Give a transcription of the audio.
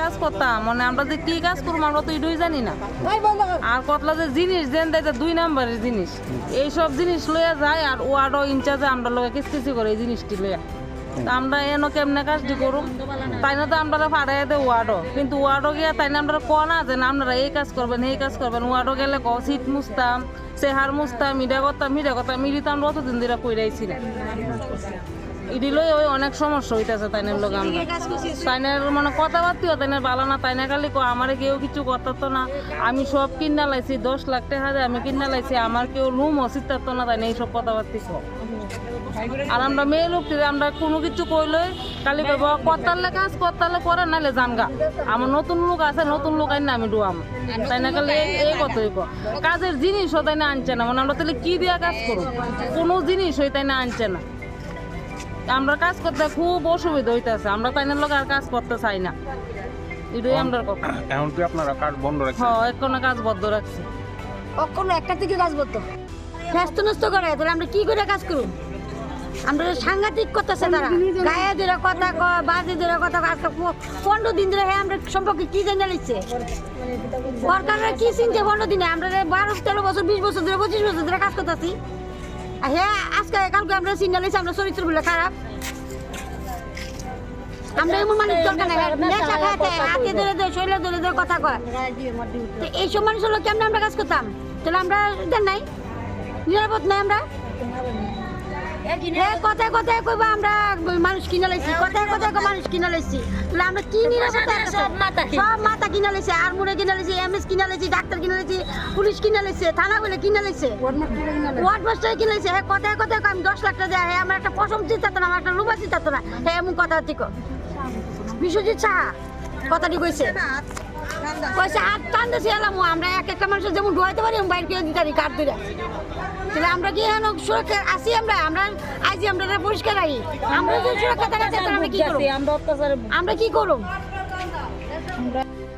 কাজ করতাম মানে আমরা যে কি কাজ করব আমরা তো এটাই জানি না। আর কতলা যে জিনিস দেন দেয় দুই নাম্বারের জিনিস এই সব জিনিস লইয়া যায় আর ওয়ার্ডও ইনচার্জে আমরা লোক কিস্তিসি করে এই জিনিসটি লইয়া। তা আমরা এনো কেমনে কাজটি করুম? তাই না তো আমরা ফাড়াই দেয় ওয়ার্ডও কিন্তু ওয়ার্ডও গিয়া তাই না আমরা ক না যে না আপনারা এই কাজ করবেন এই কাজ করবেন। ওয়ার্ডও গেলে ক সিট মুছতাম চেহার মুছতাম মিডিয়া করতাম মিডিয়া করতাম। মিডি তো আমরা অতদিন ধরে কইরাইছি না। ইডি লই ওই অনেক সমস্যা হইতাছে তাইনের লোক তাইনের মানে কথাবার্তিও তাইনের ভালো না, তাইনা খালি আমারে কেউ কিছু করতো না। আমি সব কিনা লাইছি, দশ লাখ টাকা দিয়ে আমি কিনা লাইছি, আমার কেউ রুম অসিত না তাই এইসব কথাবার্তি কো আর আমরা মেয়ে লোক আমরা কোনো কিছু কইলে কালি কইব কতালে কাজ কতালে করে নাইলে জানগা। আমার নতুন লোক আছে, নতুন লোক আইন আমি ডুয়াম। তাই না খালি এই- কথাই কো কাজের জিনিসও তাই না আনছে না মানে আমরা তাহলে কি দিয়া কাজ করব? কোনো জিনিস হই তাই না আনছে না। আমরা কাজ করতে খুব অসুবিধা হইতেছে। আমরা তাই না লোক আর কাজ করতে চাই না। এটাই আমরা কথা। এখন কি আপনারা কাজ বন্ধ রাখছেন? হ্যাঁ এখনও কাজ বদ্ধ রাখছি। কখনো একটা থেকে কাজ করতো ব্যস্ত নষ্ট করে তাহলে আমরা কি করে কাজ করব আমরা সাংঘাতিক করতেছে তারা। গায়ে ধরে কথা কয় বাজে ধরে কথা আজকে পনেরো দিন ধরে হ্যাঁ আমরা সম্পর্কে কি জানা লিখছে? সরকারের কি চিনছে পনেরো দিনে? আমরা বারো তেরো বছর বিশ বছর ধরে পঁচিশ বছর ধরে কাজ করতেছি। হ্যাঁ আজকে কালকে আমরা চিন্তা লিখছি আমরা চরিত্র বলে খারাপ। আমরা এমন মানুষ দরকার নাই নেশা খাতে হাতে ধরে ধরে শরীরে ধরে ধরে কথা কয়। তো এইসব মানুষ হলো কেমন আমরা কাজ করতাম? তাহলে আমরা নাই? নিরাপদ নাই আমরা? কথায় কথায় কইবা আমরা মানুষ কিনা লাইছি। কথায় কথায় মানুষ কিনা লাইছি। তাহলে আমরা কি নিরাপত্তা সব মাথা কিনা। লাইছে আর্মুরে কিনা লাইছি এমএস কিনা লাইছি ডাক্তার কিনা লাইছি পুলিশ কিনা লাইছে থানা বলে কিনা লাইছে। ওয়ার্ড মাস্টার কিনা লাইছে হ্যাঁ কথায় কথায় কই আমি দশ লাখ টাকা দেয় হ্যাঁ আমার একটা পশম চিন্তা না আমার একটা লুবা চিন্তা না। হ্যাঁ এমন কথা ঠিক। বিশ্বজিৎ সাহা কথাটি কইছে। কইছে হাত টান দিছি এলাম আমরা এক একটা মানুষের যেমন ঢুয়াইতে পারি বাইরে দিতে পারি কাঠ ধরে তাহলে আমরা কি এখন সুরক্ষা আছি আমরা? আমরা আইজি আমরা পরিষ্কার আই আমরা যদি সুরক্ষা থাকা আমরা কি করব? আমরা অত্যাচারে আমরা কি করব?